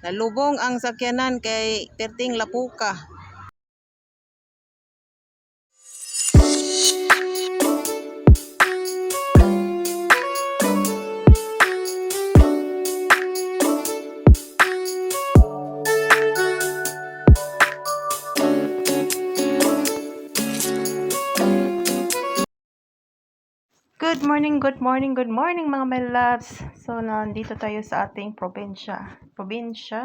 Nalubong ang sakyanan kay Perting Lapuka. Good morning, good morning, good morning mga my loves. So, nandito tayo sa ating probinsya. Probinsya.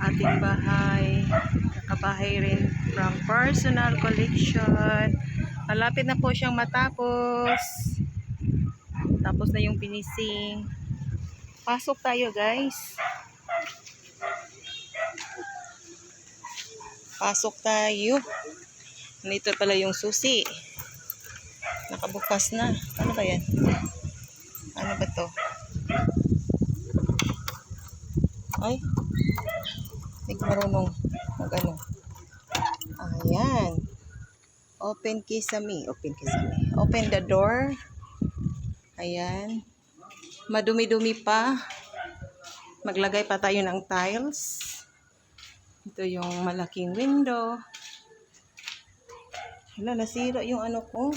Ating bahay. Nakabahay rin from personal collection. Malapit na po siyang matapos. Tapos na yung finishing. Pasok tayo guys. Pasok tayo. Nito pala yung susi. Nakabukas na. Ano ba yan? Ano ba to? Ay. Hindi ko marunong mag ano. Ayan. Open kisame. Open kisame. Open the door. Ayan. Madumi-dumi pa. Maglagay pa tayo ng tiles. Ito yung malaking window. Hala, nasira yung ano ko.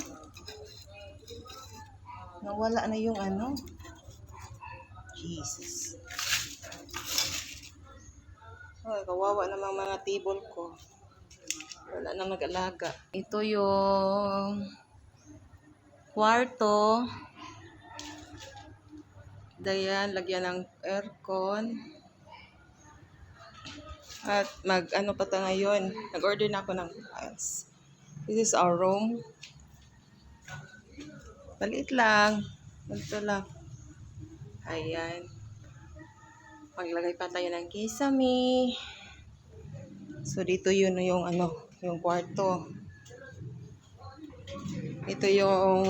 Nawala na yung ano. Jesus. Oh, kawawa namang mga table ko. Wala na mag-alaga. Ito yung kwarto. Dayan, lagyan ng aircon. At mag ano pa ta ngayon. Nag-order na ako ng tiles. This is our room. Maliit lang. Ganito lang. Ayan. Maglagay pa tayo ng kisame. So, dito yun yung ano, yung kwarto. Ito yung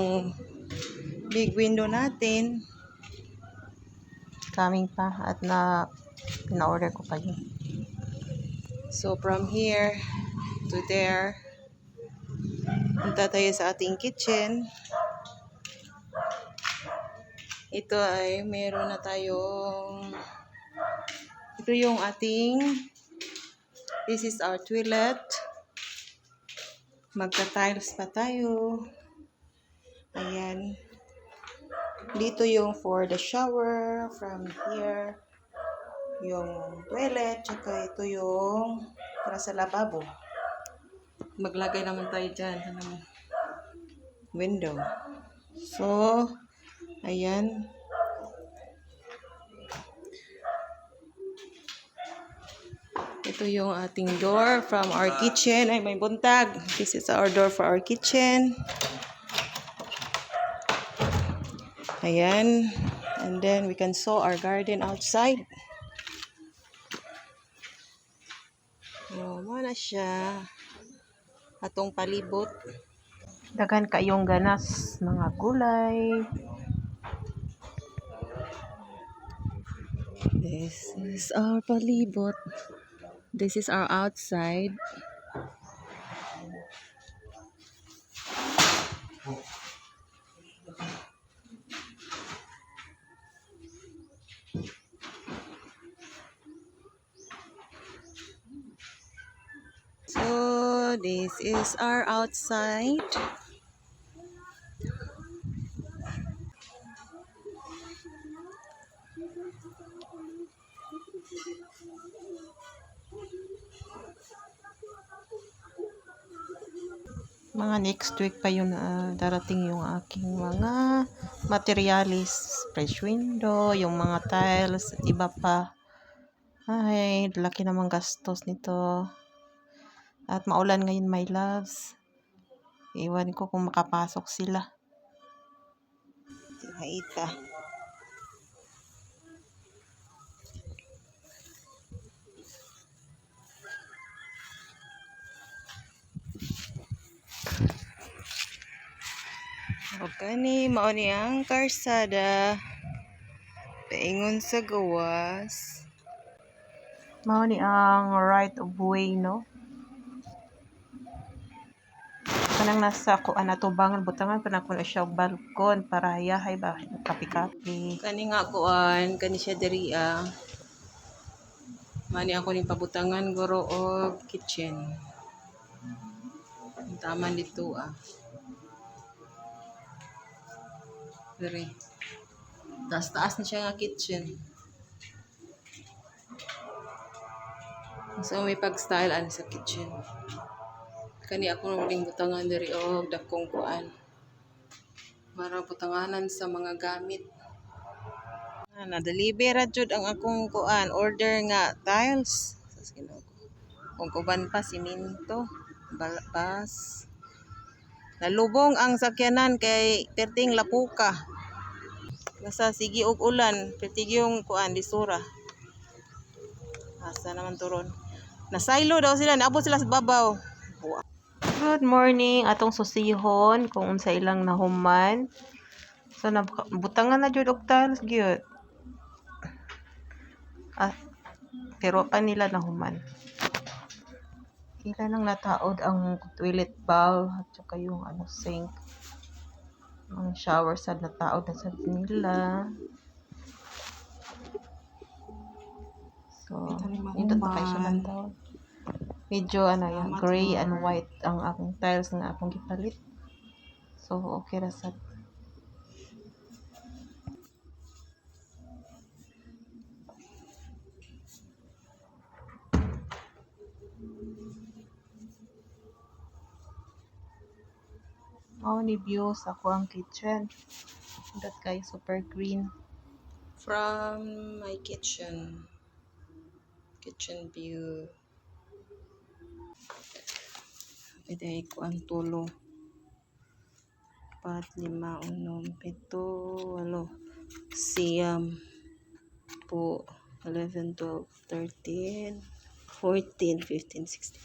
big window natin. Coming pa at na pina-order ko pa yun. So, from here to there, Punta tayo sa ating kitchen. Ito ay meron na tayong ito yung ating this is our toilet. Magta-tiles pa tayo. Ayan. Dito yung for the shower from here. Yung toilet. Tsaka ito yung para sa lababo maglagay naman tayo dyan ng window. So, ayan. Ito yung ating door from our kitchen. Ay, may buntag. This is our door for our kitchen. Ayan. And then, we can sow our garden outside. Oh, na siya atong palibot. Dagan kayong ganas mga gulay. This is our palibot. This is our outside. So, this is our outside. Mga next week pa yun ah, darating yung aking mga materialis. Fresh window, yung mga tiles, at iba pa. Ay, laki namang gastos nito. At maulan ngayon, my loves. Iwan ko kung makapasok sila. Haita. O kani, mao ni ang karsada. Paingon sa gawas. Mao ni ang right of way, no? Kanang nasa ko ana tubangan butangan pa na ko na siya og balkon para hayahay ba kapi-kapi. Kani nga kuan kani siya diri ah mani ako ni pabutangan guro og kitchen. Ang taman dito ah. Diri. Taas taas na siya nga kitchen. So may pag-style ani sa kitchen kani ako uling butangan diri og dakong kuan. Para butanganan sa mga gamit. Na deliver jud ang akong kuan. Order nga tiles. Sa Ginoo kung kuban pa siminto balpas nalubong ang sakyanan kay perting lapuka. Basta sige og ulan pertig yung kuan disura asa naman turon. Nasaylo daw sila naabot sila sa babaw Good morning atong susihon kung unsa ilang nahuman. So nabutangan na jud og tiles gyud. Ah, pero pa nila nahuman. Ila nang nataod ang toilet bowl at saka yung ano sink. Ang shower sa nataod na sa nila. So, ito na kayo siya ng taon. Medyo ano yan, gray and white ang akong tiles nga akong gipalit. So, okay ra sad. Mao ni view sa ako ang kitchen. That kay super green. From my kitchen. Kitchen view. Pwede ko ang tulo. Pat, lima, unom, pito, walo, siyam, po, 11, 12, 13, 14, 15, 16.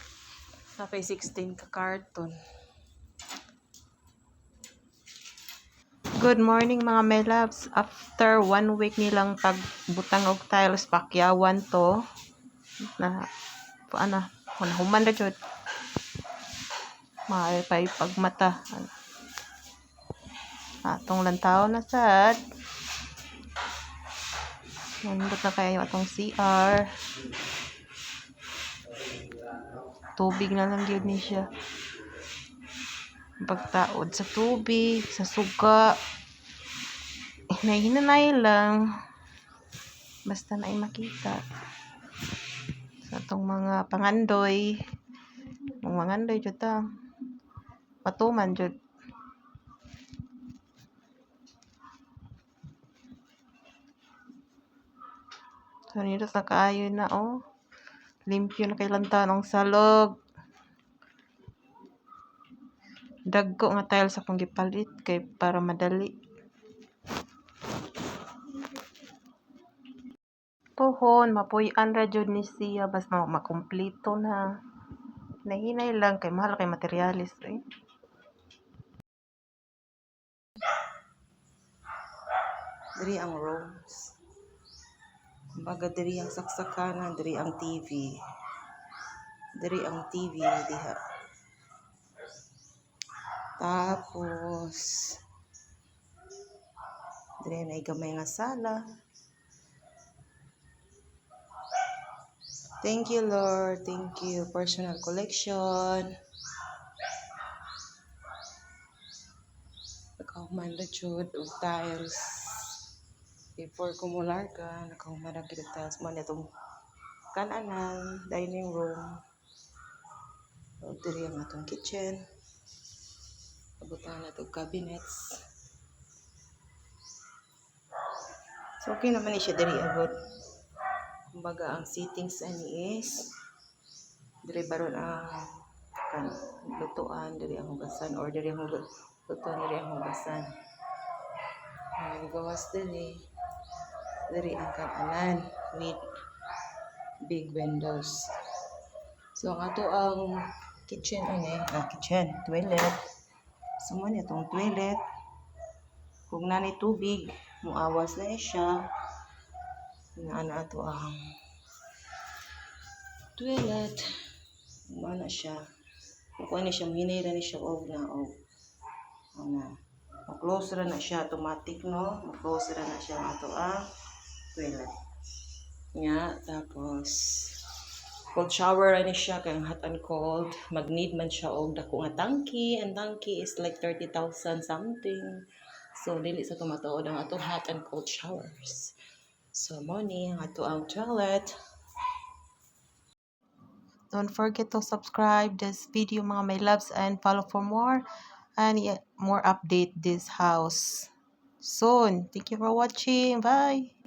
Sapay 16 ka karton. Good morning mga my loves. After one week nilang pagbutang og tiles pakyawan to na ano, human na jud maaari pa ipagmata. Atong lantaw na sad. Nandot na kayo atong CR. Tubig na lang yun ni siya. Pagtaod sa tubig, sa suga. Hinahinanay lang. Basta na ay makita. Sa atong mga pangandoy. Mga mangandoy jud patuman jud So, nito sa kaayo na, oh. Limpyo na kay lantanong salog. Dagko nga tiles akong gipalit kay para madali. Tuhon, mapuy-an ra ni siya bas ma makumpleto na. Nahinay lang kay mahal kay materialis eh. Diri ang rooms. Baga diri ang saksakanan, diri ang TV. Diri ang TV diha. Tapos diri na gamay nga sala. Thank you, Lord. Thank you. Personal collection. Nakahuman na jud og tiles. Before kumular ka, nakahuman na og tiles mo itong kananan, dining room. O diri ang atong kitchen. Abutan na itong cabinets. So, okay naman siya diri abot. Kumbaga, ang settings ani is diri baron ang kan lutuan diri ang hugasan or diri ang lutuan diri ang hugasan. Ang gawas diri diri ang kananan with big windows. So ang ato ang kitchen ani, ah kitchen, toilet. So mo ni atong toilet. Kung nani tubig, muawas na siya na ano ato ang toilet mana siya Kung ni siya, hinay na ni siya og na og. Ana. Ma-close ra na siya automatic no. Ma-close na siya ang ato ah toilet. Nya tapos cold shower ra ni siya kay ang hot and cold. Mag-need man siya og dako nga tangki. Ang tangki is like 30,000 something. So dili sa tumatuod ang ato hot and cold showers. So mo ni ang ato ang toilet. Don't forget to subscribe this video mga my loves and follow for more and more update this house soon. Thank you for watching. Bye.